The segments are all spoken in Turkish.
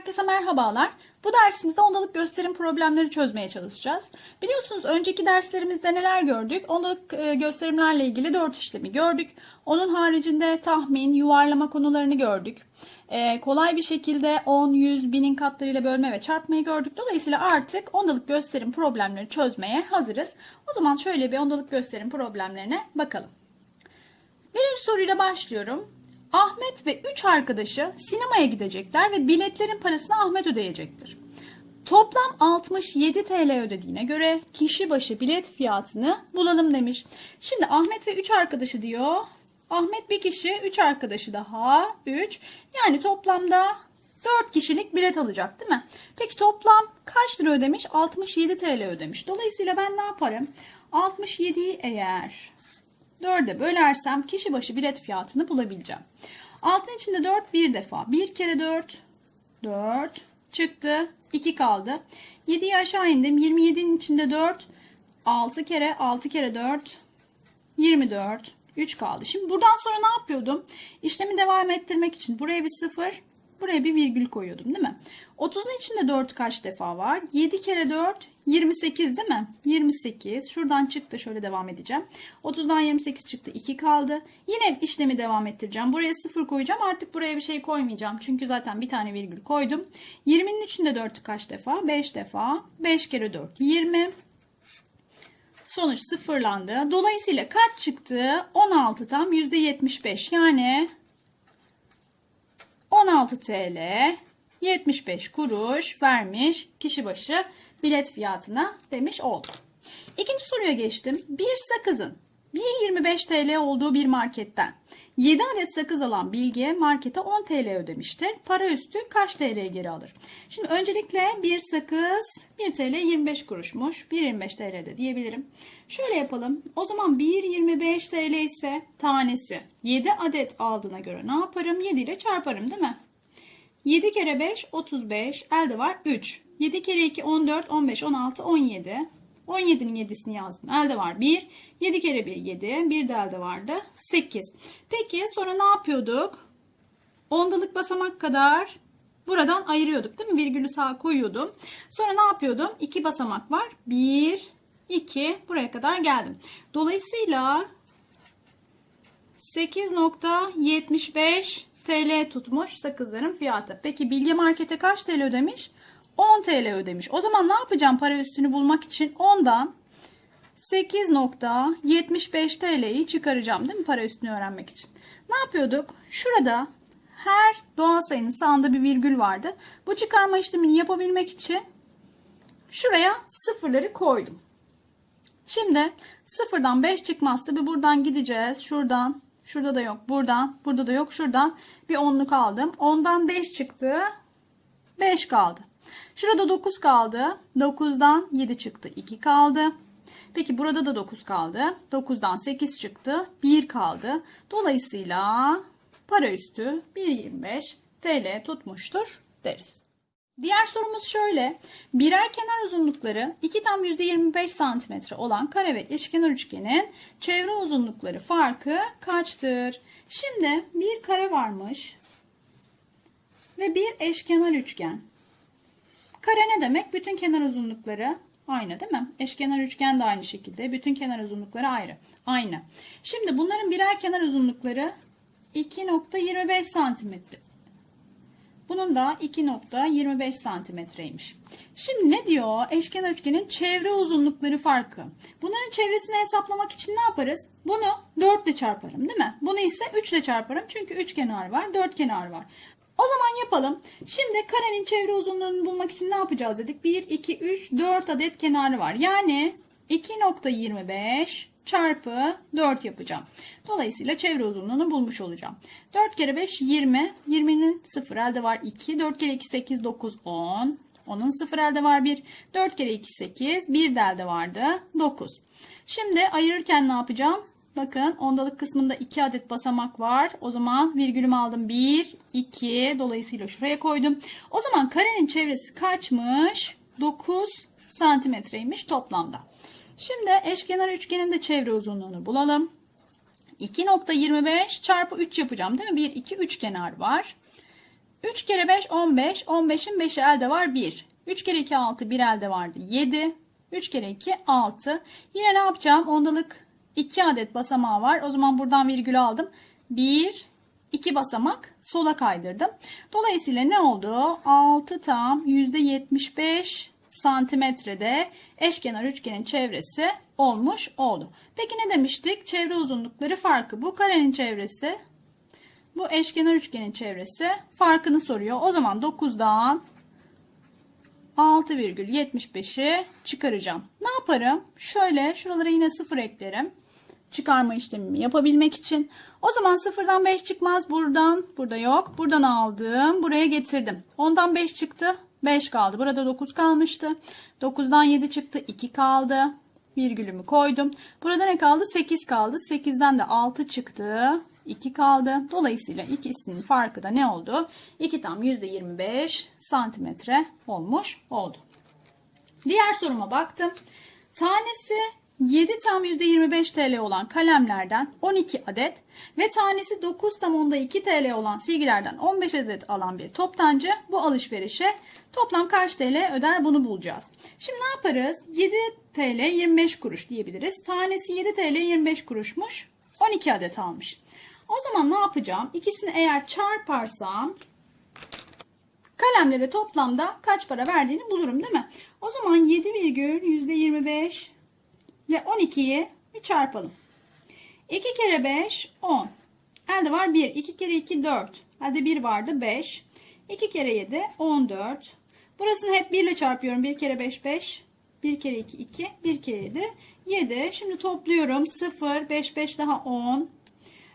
Herkese merhabalar. Bu dersimizde ondalık gösterim problemleri çözmeye çalışacağız. Biliyorsunuz önceki derslerimizde neler gördük? Ondalık e, gösterimlerle ilgili 4 işlemi gördük. Onun haricinde tahmin, yuvarlama konularını gördük. E, kolay bir şekilde 10, 100, binin katlarıyla bölme ve çarpmayı gördük. Dolayısıyla artık ondalık gösterim problemleri çözmeye hazırız. O zaman şöyle bir ondalık gösterim problemlerine bakalım. Birinci soruyla başlıyorum. Ahmet ve 3 arkadaşı sinemaya gidecekler ve biletlerin parasını Ahmet ödeyecektir. Toplam 67 TL ödediğine göre kişi başı bilet fiyatını bulalım demiş. Şimdi Ahmet ve 3 arkadaşı diyor. Ahmet bir kişi, 3 arkadaşı daha 3. Yani toplamda 4 kişilik bilet alacak değil mi? Peki toplam kaç lira ödemiş? 67 TL ödemiş. Dolayısıyla ben ne yaparım? 67'yi eğer 4'e bölersem kişi başı bilet fiyatını bulabileceğim. Altın içinde 4 bir defa. 1 kere 4 4 çıktı. 2 kaldı. 7'yi aşağı indim. 27'nin içinde 4 6 kere 6 kere 4 24 3 kaldı. Şimdi buradan sonra ne yapıyordum? İşlemi devam ettirmek için buraya bir 0 buraya bir virgül koyuyordum değil mi? 30'un içinde 4 kaç defa var? 7 kere 4 28 değil mi? 28. Şuradan çıktı. Şöyle devam edeceğim. 30'dan 28 çıktı. 2 kaldı. Yine işlemi devam ettireceğim. Buraya 0 koyacağım. Artık buraya bir şey koymayacağım. Çünkü zaten bir tane virgül koydum. 20'nin içinde 4 kaç defa? 5 defa. 5 kere 4 20. Sonuç sıfırlandı. Dolayısıyla kaç çıktı? 16 tam %75. Yani 16 TL 75 kuruş vermiş kişi başı bilet fiyatına demiş oldu. İkinci soruya geçtim. Bir sakızın 1.25 TL olduğu bir marketten 7 adet sakız alan Bilge markete 10 TL ödemiştir. Para üstü kaç TL geri alır? Şimdi öncelikle bir sakız 1 TL 25 kuruşmuş. 1.25 TL de diyebilirim. Şöyle yapalım. O zaman 1.25 TL ise tanesi 7 adet aldığına göre ne yaparım? 7 ile çarparım değil mi? 7 kere 5 35 elde var 3. 7 kere 2 14 15 16 17. 17'nin 7'sini yazdım. Elde var 1. 7 kere 1 7. Bir de elde vardı 8. Peki sonra ne yapıyorduk? Ondalık basamak kadar buradan ayırıyorduk değil mi? Virgülü sağa koyuyordum. Sonra ne yapıyordum? 2 basamak var. 1 2 buraya kadar geldim. Dolayısıyla 8.75 TL tutmuş sakızların fiyatı. Peki Bilge Market'e kaç TL ödemiş? 10 TL ödemiş. O zaman ne yapacağım para üstünü bulmak için? 10'dan 8.75 TL'yi çıkaracağım değil mi para üstünü öğrenmek için? Ne yapıyorduk? Şurada her doğal sayının sağında bir virgül vardı. Bu çıkarma işlemini yapabilmek için şuraya sıfırları koydum. Şimdi sıfırdan 5 çıkmaz. Tabi buradan gideceğiz. Şuradan Şurada da yok. Buradan. Burada da yok. Şuradan bir onluk aldım. 10'dan 5 çıktı. 5 kaldı. Şurada 9 kaldı. 9'dan 7 çıktı. 2 kaldı. Peki burada da 9 kaldı. 9'dan 8 çıktı. 1 kaldı. Dolayısıyla para üstü 1.25 TL tutmuştur deriz. Diğer sorumuz şöyle. Birer kenar uzunlukları 2 tam %25 cm olan kare ve eşkenar üçgenin çevre uzunlukları farkı kaçtır? Şimdi bir kare varmış ve bir eşkenar üçgen. Kare ne demek? Bütün kenar uzunlukları aynı değil mi? Eşkenar üçgen de aynı şekilde. Bütün kenar uzunlukları ayrı. Aynı. Şimdi bunların birer kenar uzunlukları 2.25 santimetre. Bunun da 2.25 santimetreymiş. Şimdi ne diyor? Eşkenar üçgenin çevre uzunlukları farkı. Bunların çevresini hesaplamak için ne yaparız? Bunu 4 ile çarparım değil mi? Bunu ise 3 ile çarparım. Çünkü 3 kenar var, 4 kenar var. O zaman yapalım. Şimdi karenin çevre uzunluğunu bulmak için ne yapacağız dedik? 1, 2, 3, 4 adet kenarı var. Yani 2.25 çarpı 4 yapacağım. Dolayısıyla çevre uzunluğunu bulmuş olacağım. 4 kere 5 20. 20'nin 0 elde var 2. 4 kere 2 8 9 10. Onun 0 elde var 1. 4 kere 2 8. 1 de elde vardı 9. Şimdi ayırırken ne yapacağım? Bakın ondalık kısmında 2 adet basamak var. O zaman virgülümü aldım 1, 2. Dolayısıyla şuraya koydum. O zaman karenin çevresi kaçmış? 9 santimetreymiş toplamda. Şimdi eşkenar üçgenin de çevre uzunluğunu bulalım. 2.25 çarpı 3 yapacağım değil mi? 1, 2, 3 kenar var. 3 kere 5 15. 15'in 5'i elde var 1. 3 kere 2 6 bir elde vardı 7. 3 kere 2 6. Yine ne yapacağım? Ondalık 2 adet basamağı var. O zaman buradan virgül aldım. 1 2 basamak sola kaydırdım. Dolayısıyla ne oldu? 6 tam %75 santimetrede eşkenar üçgenin çevresi olmuş oldu. Peki ne demiştik? Çevre uzunlukları farkı. Bu karenin çevresi, bu eşkenar üçgenin çevresi farkını soruyor. O zaman 9'dan 6,75'i çıkaracağım. Ne yaparım? Şöyle şuralara yine 0 eklerim. Çıkarma işlemimi yapabilmek için. O zaman 0'dan 5 çıkmaz. Buradan, burada yok. Buradan aldım. Buraya getirdim. 10'dan 5 çıktı. 5 kaldı. Burada 9 kalmıştı. 9'dan 7 çıktı. 2 kaldı. Virgülümü koydum. Burada ne kaldı? 8 kaldı. 8'den de 6 çıktı. 2 kaldı. Dolayısıyla ikisinin farkı da ne oldu? 2 tam %25 santimetre olmuş oldu. Diğer soruma baktım. Tanesi 7 tam %25 TL olan kalemlerden 12 adet ve tanesi 9 tam onda 2 TL olan silgilerden 15 adet alan bir toptancı bu alışverişe toplam kaç TL öder bunu bulacağız. Şimdi ne yaparız? 7 TL 25 kuruş diyebiliriz. Tanesi 7 TL 25 kuruşmuş. 12 adet almış. O zaman ne yapacağım? İkisini eğer çarparsam kalemlere toplamda kaç para verdiğini bulurum değil mi? O zaman 7 virgül %25 ve 12'yi bir çarpalım. 2 kere 5 10. Elde var 1. 2 kere 2 4. Elde 1 vardı 5. 2 kere 7 14. Burasını hep 1 ile çarpıyorum. 1 kere 5 5. 1 kere 2 2. 1 kere 7 7. Şimdi topluyorum. 0 5 5 daha 10.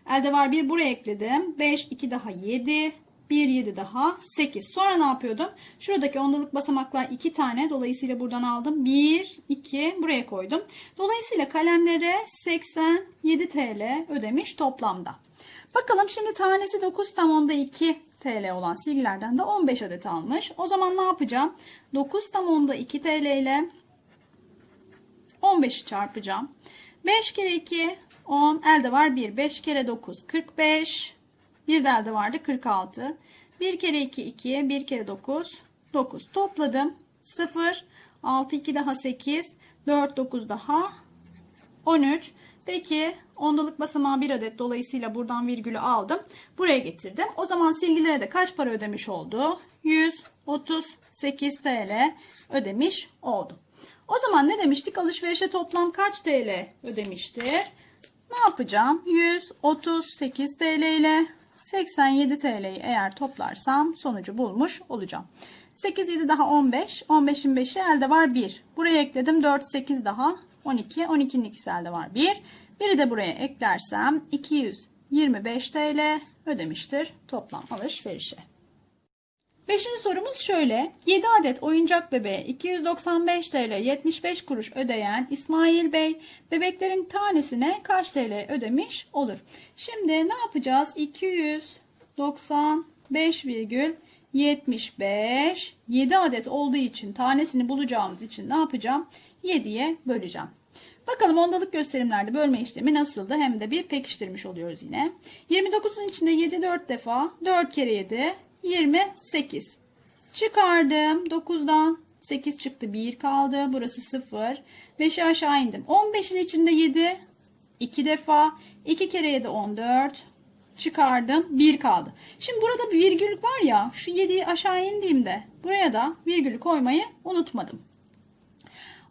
Elde var 1 buraya ekledim. 5 2 daha 7. 1 7 daha 8. Sonra ne yapıyordum? Şuradaki ondalık basamaklar 2 tane. Dolayısıyla buradan aldım. 1 2 buraya koydum. Dolayısıyla kalemlere 87 TL ödemiş toplamda. Bakalım şimdi tanesi 9 tam onda 2 TL olan silgilerden de 15 adet almış. O zaman ne yapacağım? 9 tam onda 2 TL ile 15'i çarpacağım. 5 kere 2 10 elde var 1. 5 kere 9 45. Bir de elde vardı 46. 1 kere 2 2. 1 kere 9 9. Topladım. 0 6 2 daha 8. 4 9 daha 13. Peki ondalık basamağı 1 adet dolayısıyla buradan virgülü aldım. Buraya getirdim. O zaman silgilere de kaç para ödemiş oldu? 138 TL ödemiş oldu. O zaman ne demiştik? Alışverişe toplam kaç TL ödemiştir? Ne yapacağım? 138 TL ile 87 TL'yi eğer toplarsam sonucu bulmuş olacağım. 8 7 daha 15. 15'in 5'i elde var 1. Buraya ekledim 4 8 daha 12. 12'nin ikisi elde var 1. Biri de buraya eklersem 225 TL ödemiştir toplam alışverişe. Beşinci sorumuz şöyle. 7 adet oyuncak bebeğe 295 TL 75 kuruş ödeyen İsmail Bey bebeklerin tanesine kaç TL ödemiş olur? Şimdi ne yapacağız? 295,75 7 adet olduğu için tanesini bulacağımız için ne yapacağım? 7'ye böleceğim. Bakalım ondalık gösterimlerde bölme işlemi nasıldı? Hem de bir pekiştirmiş oluyoruz yine. 29'un içinde 7 4 defa 4 kere 7 28. Çıkardım. 9'dan 8 çıktı. 1 kaldı. Burası 0. 5'i aşağı indim. 15'in içinde 7. 2 defa. 2 kere 7 14. Çıkardım. 1 kaldı. Şimdi burada bir virgül var ya. Şu 7'yi aşağı indiğimde buraya da virgülü koymayı unutmadım.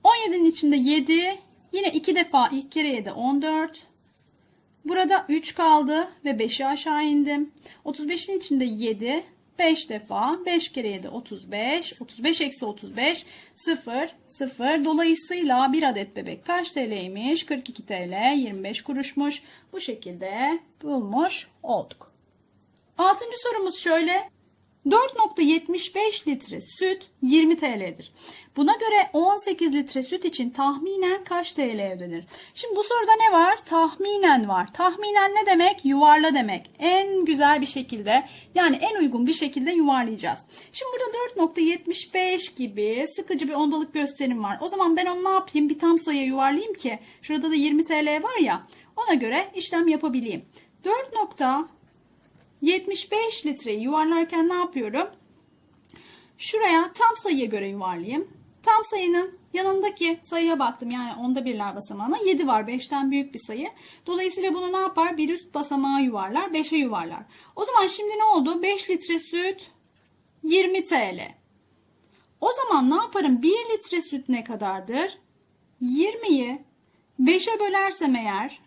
17'nin içinde 7. Yine 2 defa. 2 kere 7 14. Burada 3 kaldı ve 5'i aşağı indim. 35'in içinde 7. 5 defa 5 kere 7 35 35 eksi 35 0 0 dolayısıyla bir adet bebek kaç TL'ymiş 42 TL 25 kuruşmuş. Bu şekilde bulmuş olduk. Altıncı sorumuz şöyle 4.75 litre süt 20 TL'dir. Buna göre 18 litre süt için tahminen kaç TL ödenir? Şimdi bu soruda ne var? Tahminen var. Tahminen ne demek? Yuvarla demek. En güzel bir şekilde yani en uygun bir şekilde yuvarlayacağız. Şimdi burada 4.75 gibi sıkıcı bir ondalık gösterim var. O zaman ben onu ne yapayım? Bir tam sayıya yuvarlayayım ki şurada da 20 TL var ya ona göre işlem yapabileyim. 4. 75 litreyi yuvarlarken ne yapıyorum? Şuraya tam sayıya göre yuvarlayayım. Tam sayının yanındaki sayıya baktım. Yani onda birler basamağına 7 var. 5'ten büyük bir sayı. Dolayısıyla bunu ne yapar? Bir üst basamağa yuvarlar. 5'e yuvarlar. O zaman şimdi ne oldu? 5 litre süt 20 TL. O zaman ne yaparım? 1 litre süt ne kadardır? 20'yi 5'e bölersem eğer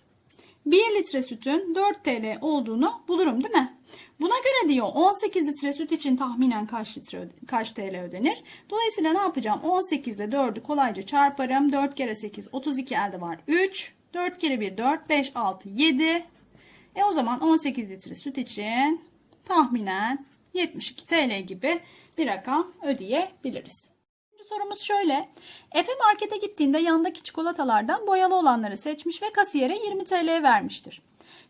1 litre sütün 4 TL olduğunu bulurum değil mi? Buna göre diyor 18 litre süt için tahminen kaç litre kaç TL ödenir? Dolayısıyla ne yapacağım? 18 ile 4'ü kolayca çarparım. 4 kere 8 32 elde var 3. 4 kere 1 4 5 6 7. E o zaman 18 litre süt için tahminen 72 TL gibi bir rakam ödeyebiliriz. Şimdi sorumuz şöyle. Efe markete gittiğinde yandaki çikolatalardan boyalı olanları seçmiş ve kasiyere 20 TL vermiştir.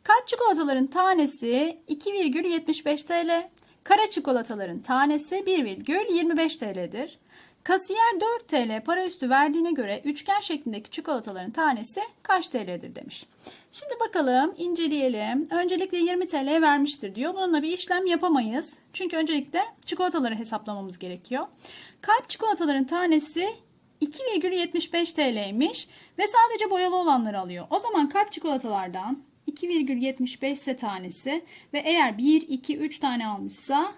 Kalp çikolataların tanesi 2,75 TL. Kara çikolataların tanesi 1,25 TL'dir. Kasiyer 4 TL para üstü verdiğine göre üçgen şeklindeki çikolataların tanesi kaç TL'dir demiş. Şimdi bakalım inceleyelim. Öncelikle 20 TL vermiştir diyor. Bununla bir işlem yapamayız. Çünkü öncelikle çikolataları hesaplamamız gerekiyor. Kalp çikolataların tanesi 2,75 TL'ymiş ve sadece boyalı olanları alıyor. O zaman kalp çikolatalardan 2,75 ise tanesi ve eğer 1, 2, 3 tane almışsa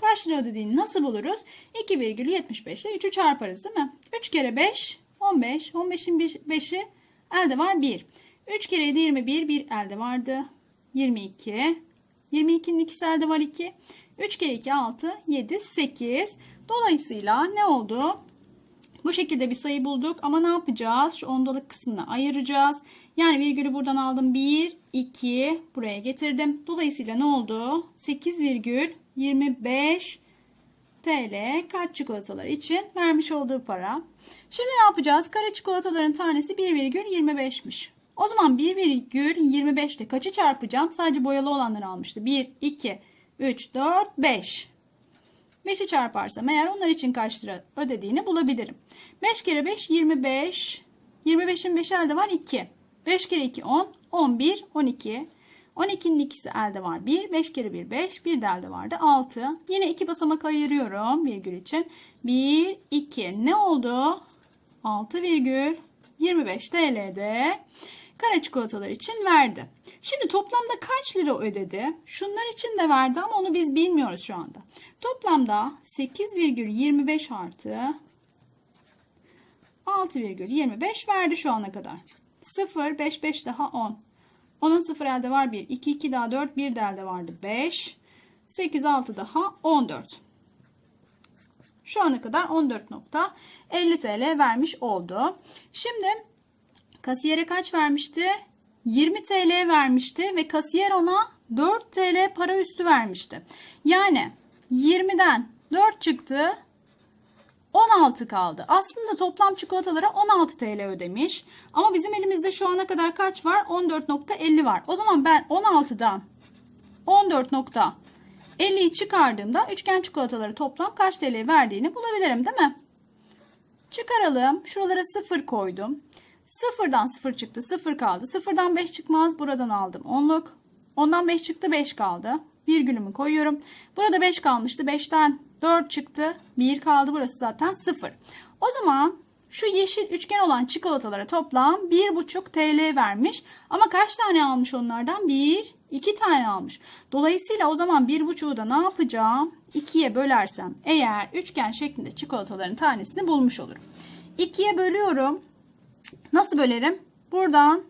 kaç lira ödediğini nasıl buluruz? 2,75 ile 3'ü çarparız değil mi? 3 kere 5, 15. 15'in 5'i elde var 1. 3 kere 7, 21. 1 elde vardı. 22. 22'nin ikisi elde var 2. 3 kere 2, 6. 7, 8. Dolayısıyla ne oldu? Bu şekilde bir sayı bulduk ama ne yapacağız? Şu ondalık kısmını ayıracağız. Yani virgülü buradan aldım. 1, 2 buraya getirdim. Dolayısıyla ne oldu? 8,25 TL kalp çikolataları için vermiş olduğu para. Şimdi ne yapacağız? Kare çikolataların tanesi 1,25'miş. O zaman 1,25 ile kaçı çarpacağım? Sadece boyalı olanları almıştı. 1, 2, 3, 4, 5. 5'i çarparsam eğer onlar için kaç lira ödediğini bulabilirim. 5 kere 5 25. 25'in 5 elde var 2. 5 kere 2 10. 11 12. 12'nin ikisi elde var 1. 5 kere 1 5. 1 de elde vardı 6. Yine 2 basamak ayırıyorum virgül için. 1 2 ne oldu? 6,25 TL'de kara çikolatalar için verdi. Şimdi toplamda kaç lira ödedi? Şunlar için de verdi ama onu biz bilmiyoruz şu anda. Toplamda 8,25 artı 6,25 verdi şu ana kadar. 0, 5, 5 daha 10. 10'un 0 elde var 1. 2, 2 daha 4, 1 de elde vardı 5. 8, 6 daha 14. Şu ana kadar 14.50 TL vermiş oldu. Şimdi kasiyere kaç vermişti? 20 TL vermişti ve kasiyer ona 4 TL para üstü vermişti. Yani 20'den 4 çıktı. 16 kaldı. Aslında toplam çikolatalara 16 TL ödemiş. Ama bizim elimizde şu ana kadar kaç var? 14.50 var. O zaman ben 16'dan 14.50'yi çıkardığımda üçgen çikolataları toplam kaç TL verdiğini bulabilirim değil mi? Çıkaralım. Şuralara 0 koydum. 0'dan 0 çıktı. 0 kaldı. 0'dan 5 çıkmaz. Buradan aldım. 10'luk. Ondan 5 çıktı. 5 kaldı. Virgülümü koyuyorum. Burada 5 kalmıştı. 5'ten 4 çıktı. 1 kaldı. Burası zaten 0. O zaman şu yeşil üçgen olan çikolatalara toplam 1,5 TL vermiş. Ama kaç tane almış onlardan? 1, 2 tane almış. Dolayısıyla o zaman 1,5'u da ne yapacağım? 2'ye bölersem eğer üçgen şeklinde çikolataların tanesini bulmuş olurum. 2'ye bölüyorum. Nasıl bölerim? Buradan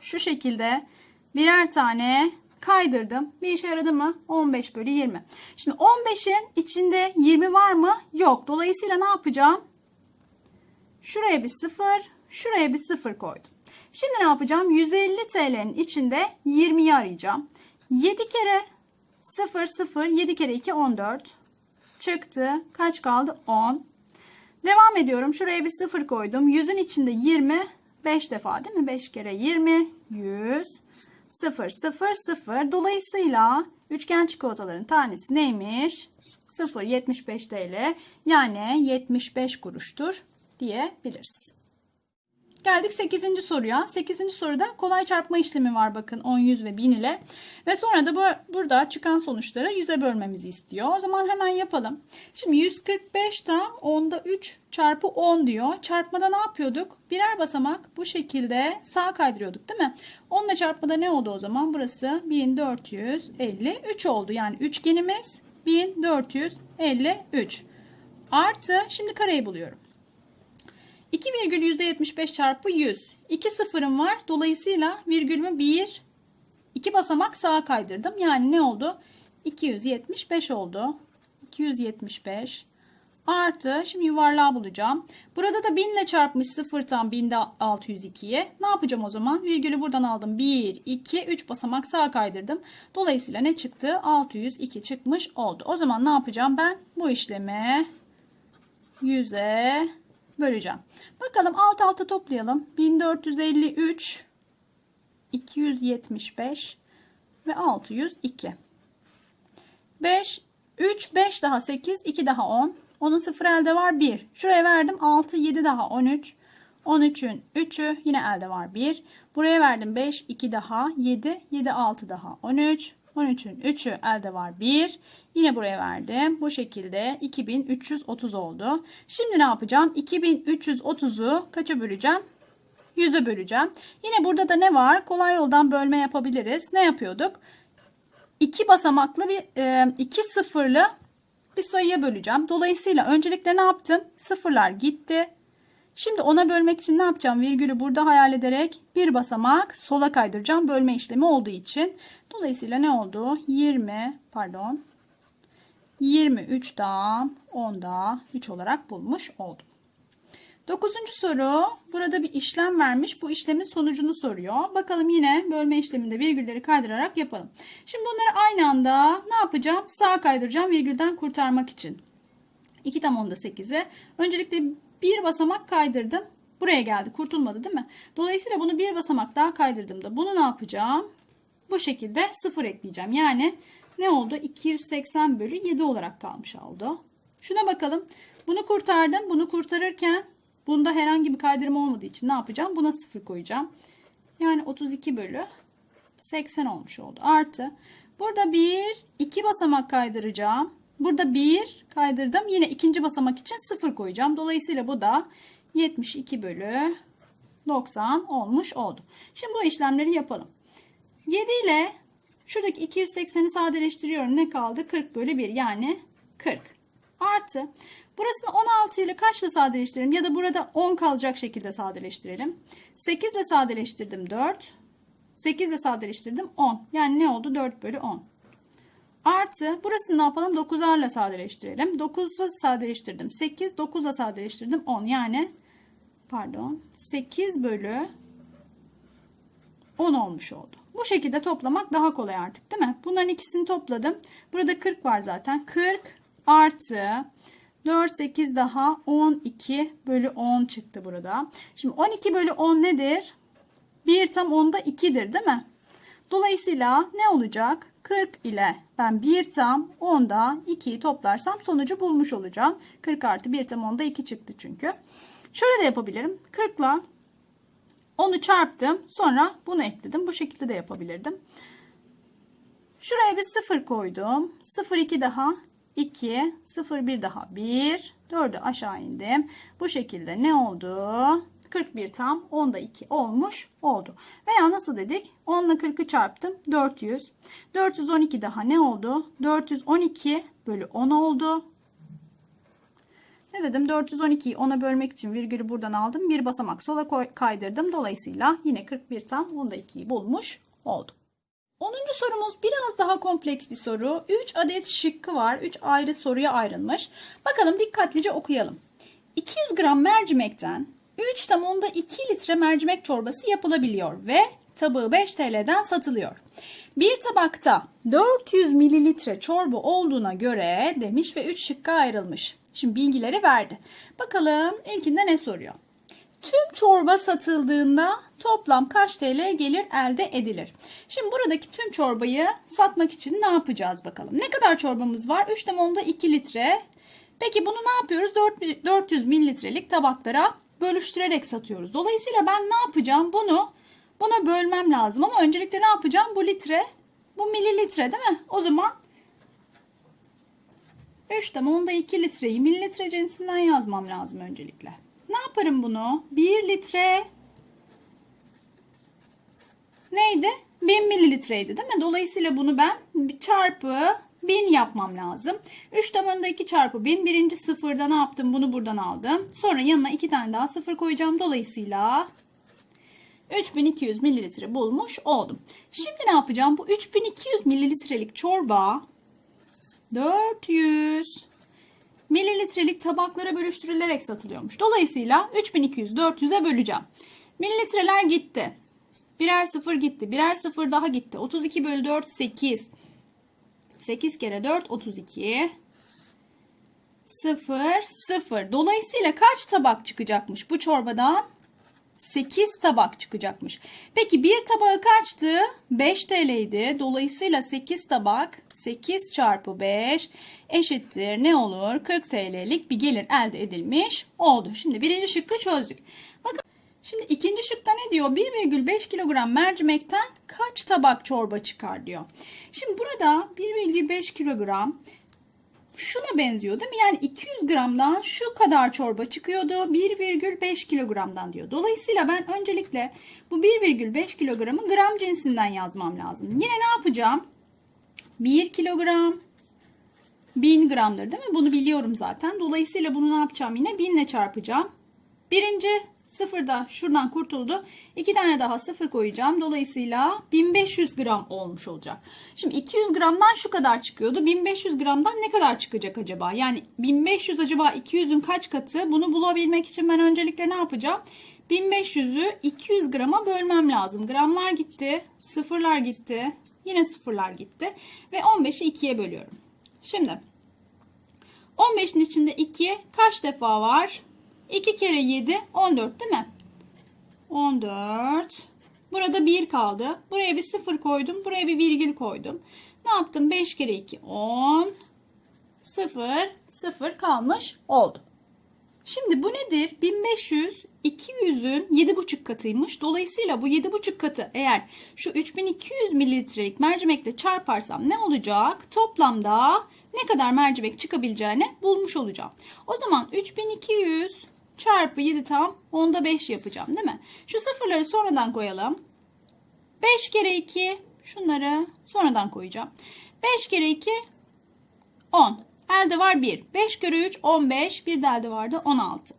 şu şekilde birer tane kaydırdım. Bir işe yaradı mı? 15 bölü 20. Şimdi 15'in içinde 20 var mı? Yok. Dolayısıyla ne yapacağım? Şuraya bir 0, şuraya bir 0 koydum. Şimdi ne yapacağım? 150 TL'nin içinde 20'yi arayacağım. 7 kere 0, 0, 7 kere 2, 14. Çıktı. Kaç kaldı? 10. Devam ediyorum. Şuraya bir 0 koydum. 100'ün içinde 20, 5 defa değil mi? 5 kere 20, 100. 0, 0, 0. Dolayısıyla üçgen çikolataların tanesi neymiş? 0, 75 TL. Yani 75 kuruştur diyebiliriz. Geldik 8. soruya. 8. soruda kolay çarpma işlemi var bakın 10, 100 ve 1000 ile. Ve sonra da bu, burada çıkan sonuçları 100'e bölmemizi istiyor. O zaman hemen yapalım. Şimdi 145 tam 10'da 3 çarpı 10 diyor. Çarpmada ne yapıyorduk? Birer basamak bu şekilde sağa kaydırıyorduk değil mi? 10 ile çarpmada ne oldu o zaman? Burası 1453 oldu. Yani üçgenimiz 1453. Artı şimdi kareyi buluyorum. 2 virgül %75 çarpı 100. 2 sıfırım var. Dolayısıyla virgülümü 1, 2 basamak sağa kaydırdım. Yani ne oldu? 275 oldu. 275 artı şimdi yuvarlağı bulacağım. Burada da 1000 ile çarpmış 0 tam 1000'de 602'ye. Ne yapacağım o zaman? Virgülü buradan aldım. 1, 2, 3 basamak sağa kaydırdım. Dolayısıyla ne çıktı? 602 çıkmış oldu. O zaman ne yapacağım? Ben bu işlemi 100'e böleceğim. Bakalım alt alta toplayalım. 1453 275 ve 602. 5 3 5 daha 8 2 daha 10. Onun sıfır elde var 1. Şuraya verdim 6 7 daha 13. 13'ün 3'ü yine elde var 1. Buraya verdim 5 2 daha 7 7 6 daha 13. 13'ün 3'ü elde var 1. Yine buraya verdim. Bu şekilde 2330 oldu. Şimdi ne yapacağım? 2330'u kaça böleceğim? 100'e böleceğim. Yine burada da ne var? Kolay yoldan bölme yapabiliriz. Ne yapıyorduk? İki basamaklı bir e, iki sıfırlı bir sayıya böleceğim. Dolayısıyla öncelikle ne yaptım? Sıfırlar gitti. Şimdi ona bölmek için ne yapacağım? Virgülü burada hayal ederek bir basamak sola kaydıracağım. Bölme işlemi olduğu için. Dolayısıyla ne oldu? 20 pardon 23 daha 10 daha 3 olarak bulmuş oldum. Dokuzuncu soru. Burada bir işlem vermiş. Bu işlemin sonucunu soruyor. Bakalım yine bölme işleminde virgülleri kaydırarak yapalım. Şimdi bunları aynı anda ne yapacağım? Sağa kaydıracağım virgülden kurtarmak için. 2 tam onda 8'e. Öncelikle bir basamak kaydırdım. Buraya geldi. Kurtulmadı değil mi? Dolayısıyla bunu bir basamak daha kaydırdığımda bunu ne yapacağım? Bu şekilde 0 ekleyeceğim. Yani ne oldu? 280 bölü 7 olarak kalmış oldu. Şuna bakalım. Bunu kurtardım. Bunu kurtarırken bunda herhangi bir kaydırma olmadığı için ne yapacağım? Buna 0 koyacağım. Yani 32 bölü 80 olmuş oldu. Artı burada bir iki basamak kaydıracağım. Burada bir kaydırdım. Yine ikinci basamak için 0 koyacağım. Dolayısıyla bu da 72 bölü 90 olmuş oldu. Şimdi bu işlemleri yapalım. 7 ile şuradaki 280'i sadeleştiriyorum. Ne kaldı? 40 bölü 1 yani 40. Artı burasını 16 ile kaçla sadeleştirelim? Ya da burada 10 kalacak şekilde sadeleştirelim. 8 ile sadeleştirdim 4. 8 ile sadeleştirdim 10. Yani ne oldu? 4 bölü 10. Artı burasını ne yapalım? 9'larla sadeleştirelim. 9'la sadeleştirdim 8. 9'la sadeleştirdim 10. Yani pardon 8 bölü 10 olmuş oldu. Bu şekilde toplamak daha kolay artık değil mi? Bunların ikisini topladım. Burada 40 var zaten. 40 artı 4, 8 daha 12 bölü 10 çıktı burada. Şimdi 12 bölü 10 nedir? 1 tam 10'da 2'dir değil mi? Dolayısıyla ne olacak? 40 ile ben 1 tam 10'da 2'yi toplarsam sonucu bulmuş olacağım. 40 artı 1 tam 10'da 2 çıktı çünkü. Şöyle de yapabilirim. 40 ile onu çarptım. Sonra bunu ekledim. Bu şekilde de yapabilirdim. Şuraya bir 0 koydum. 0 2 daha 2 0 1 daha 1 4'ü aşağı indim. Bu şekilde ne oldu? 41 tam 10'da 2 olmuş oldu. Veya nasıl dedik? 10 ile 40'ı çarptım. 400. 412 daha ne oldu? 412 bölü 10 oldu. Ne dedim? 412'yi 10'a bölmek için virgülü buradan aldım. Bir basamak sola kaydırdım. Dolayısıyla yine 41 tam 10'da 2'yi bulmuş oldum. 10. sorumuz biraz daha kompleks bir soru. 3 adet şıkkı var. 3 ayrı soruya ayrılmış. Bakalım dikkatlice okuyalım. 200 gram mercimekten 3 tam onda 2 litre mercimek çorbası yapılabiliyor ve tabağı 5 TL'den satılıyor. Bir tabakta 400 mililitre çorba olduğuna göre demiş ve 3 şıkka ayrılmış. Şimdi bilgileri verdi. Bakalım ilkinde ne soruyor? Tüm çorba satıldığında toplam kaç TL gelir elde edilir? Şimdi buradaki tüm çorbayı satmak için ne yapacağız bakalım? Ne kadar çorbamız var? 3 tam onda 2 litre. Peki bunu ne yapıyoruz? 400 mililitrelik tabaklara bölüştürerek satıyoruz. Dolayısıyla ben ne yapacağım? Bunu buna bölmem lazım ama öncelikle ne yapacağım? Bu litre, bu mililitre değil mi? O zaman 3 tane onda 2 litreyi mililitre cinsinden yazmam lazım öncelikle. Ne yaparım bunu? 1 litre neydi? 1000 mililitreydi değil mi? Dolayısıyla bunu ben çarpı 1000 yapmam lazım. 3 tabanında 2 çarpı 1000. Birinci sıfırda ne yaptım? Bunu buradan aldım. Sonra yanına 2 tane daha sıfır koyacağım. Dolayısıyla 3200 mililitre bulmuş oldum. Şimdi ne yapacağım? Bu 3200 mililitrelik çorba 400 mililitrelik tabaklara bölüştürülerek satılıyormuş. Dolayısıyla 3200 400'e böleceğim. Mililitreler gitti. Birer sıfır gitti. Birer sıfır daha gitti. 32 bölü 4 8. 8 kere 4 32. 0 0. Dolayısıyla kaç tabak çıkacakmış bu çorbadan? 8 tabak çıkacakmış. Peki bir tabağı kaçtı? 5 TL'ydi. Dolayısıyla 8 tabak 8 çarpı 5 eşittir ne olur? 40 TL'lik bir gelir elde edilmiş oldu. Şimdi birinci şıkkı çözdük. Bakın şimdi ikinci şıkta ne diyor? 1,5 kilogram mercimekten kaç tabak çorba çıkar diyor. Şimdi burada 1,5 kilogram şuna benziyor değil mi? Yani 200 gramdan şu kadar çorba çıkıyordu. 1,5 kilogramdan diyor. Dolayısıyla ben öncelikle bu 1,5 kilogramı gram cinsinden yazmam lazım. Yine ne yapacağım? 1 kilogram 1000 gramdır değil mi? Bunu biliyorum zaten. Dolayısıyla bunu ne yapacağım yine? 1000 ile çarpacağım. Birinci sıfırda şuradan kurtuldu. İki tane daha sıfır koyacağım. Dolayısıyla 1500 gram olmuş olacak. Şimdi 200 gramdan şu kadar çıkıyordu. 1500 gramdan ne kadar çıkacak acaba? Yani 1500 acaba 200'ün kaç katı? Bunu bulabilmek için ben öncelikle ne yapacağım? 1500'ü 200 grama bölmem lazım. Gramlar gitti, sıfırlar gitti, yine sıfırlar gitti ve 15'i 2'ye bölüyorum. Şimdi 15'in içinde 2 kaç defa var? 2 kere 7 14 değil mi? 14. Burada 1 kaldı. Buraya bir 0 koydum. Buraya bir virgül koydum. Ne yaptım? 5 kere 2 10. 0 0 kalmış oldu. Şimdi bu nedir? 1500 200'ün 7,5 katıymış. Dolayısıyla bu 7,5 katı eğer şu 3200 mililitrelik mercimekle çarparsam ne olacak? Toplamda ne kadar mercimek çıkabileceğini bulmuş olacağım. O zaman 3200 çarpı 7 tam onda 5 yapacağım değil mi? Şu sıfırları sonradan koyalım. 5 kere 2 şunları sonradan koyacağım. 5 kere 2 10. Elde var 1. 5 kere 3 15. Bir de elde vardı 16.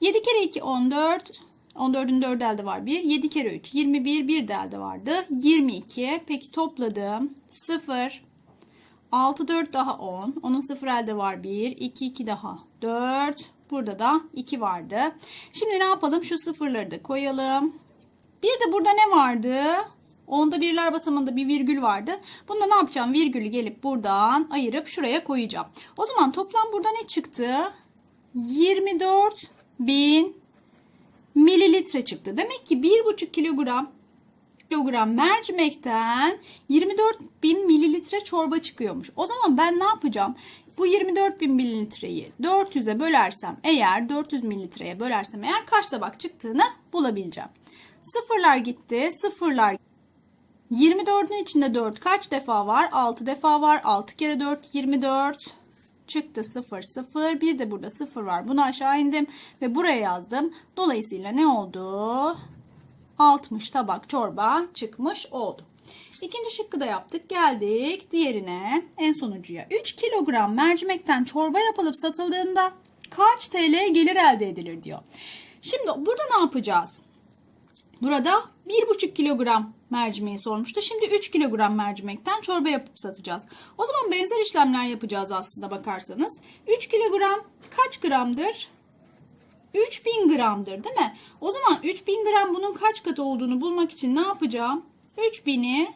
7 kere 2 14. 14'ün 4 elde var 1. 7 kere 3 21. Bir de elde vardı 22. Peki topladım. 0. 6 4 daha 10. Onun 0 elde var 1. 2 2 daha 4. Burada da 2 vardı. Şimdi ne yapalım? Şu sıfırları da koyalım. Bir de burada ne vardı? Onda birler basamında bir virgül vardı. Bunda ne yapacağım? Virgülü gelip buradan ayırıp şuraya koyacağım. O zaman toplam burada ne çıktı? 24 bin mililitre çıktı. Demek ki 1,5 kilogram kilogram mercimekten 24 bin mililitre çorba çıkıyormuş. O zaman ben ne yapacağım? Bu 24 bin mililitreyi 400'e bölersem eğer 400 mililitreye bölersem eğer kaç tabak çıktığını bulabileceğim. Sıfırlar gitti. Sıfırlar 24'ün içinde 4 kaç defa var? 6 defa var. 6 kere 4 24. Çıktı 0 0. Bir de burada 0 var. Bunu aşağı indim ve buraya yazdım. Dolayısıyla ne oldu? 60 tabak çorba çıkmış oldu. İkinci şıkkı da yaptık. Geldik diğerine en sonuncuya. 3 kilogram mercimekten çorba yapılıp satıldığında kaç TL gelir elde edilir diyor. Şimdi burada ne yapacağız? Burada 1,5 kilogram mercimeği sormuştu. Şimdi 3 kilogram mercimekten çorba yapıp satacağız. O zaman benzer işlemler yapacağız aslında bakarsanız. 3 kilogram kaç gramdır? 3000 gramdır değil mi? O zaman 3000 gram bunun kaç katı olduğunu bulmak için ne yapacağım? 3000'i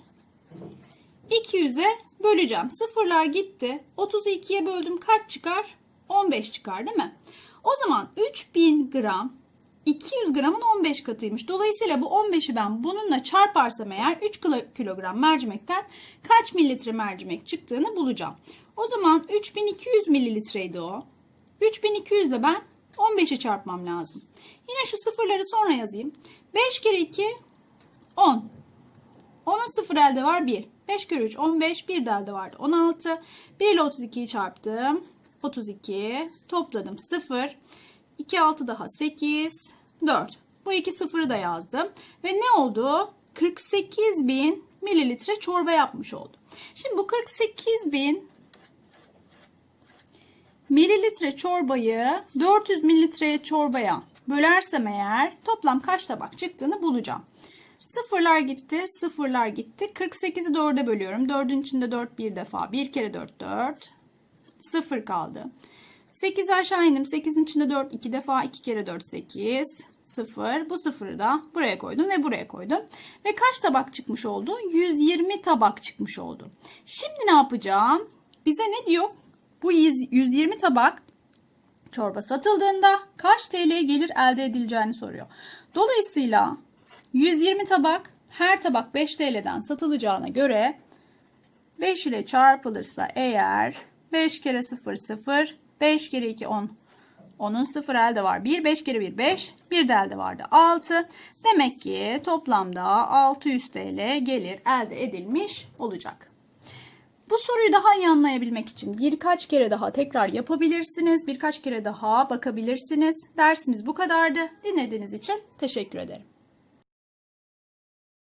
200'e böleceğim. Sıfırlar gitti. 32'ye böldüm kaç çıkar? 15 çıkar değil mi? O zaman 3000 gram 200 gramın 15 katıymış. Dolayısıyla bu 15'i ben bununla çarparsam eğer 3 kilogram mercimekten kaç mililitre mercimek çıktığını bulacağım. O zaman 3200 mililitreydi o. 3200 de ben 15'i çarpmam lazım. Yine şu sıfırları sonra yazayım. 5 kere 2 10. 10'un sıfır elde var 1. 5 kere 3 15. 1 de elde vardı 16. 1 ile 32'yi çarptım. 32. Topladım 0. 2 6 daha 8. 4. Bu iki sıfırı da yazdım. Ve ne oldu? 48 bin mililitre çorba yapmış oldu. Şimdi bu 48 bin mililitre çorbayı 400 mililitre çorbaya bölersem eğer toplam kaç tabak çıktığını bulacağım. Sıfırlar gitti, sıfırlar gitti. 48'i 4'e bölüyorum. 4'ün içinde 4 bir defa. 1 kere 4 4. 0 kaldı. 8 aşağı indim. 8'in içinde 4 2 defa. 2 kere 4 8. 0. Bu sıfırı da buraya koydum ve buraya koydum. Ve kaç tabak çıkmış oldu? 120 tabak çıkmış oldu. Şimdi ne yapacağım? Bize ne diyor? Bu 120 tabak çorba satıldığında kaç TL gelir elde edileceğini soruyor. Dolayısıyla 120 tabak her tabak 5 TL'den satılacağına göre 5 ile çarpılırsa eğer 5 kere 0 0 5 kere 2 10 10'un 0 elde var 1 5 kere 1 5 1 de elde vardı 6 demek ki toplamda 600 TL gelir elde edilmiş olacak. Bu soruyu daha iyi anlayabilmek için birkaç kere daha tekrar yapabilirsiniz. Birkaç kere daha bakabilirsiniz. Dersimiz bu kadardı. Dinlediğiniz için teşekkür ederim.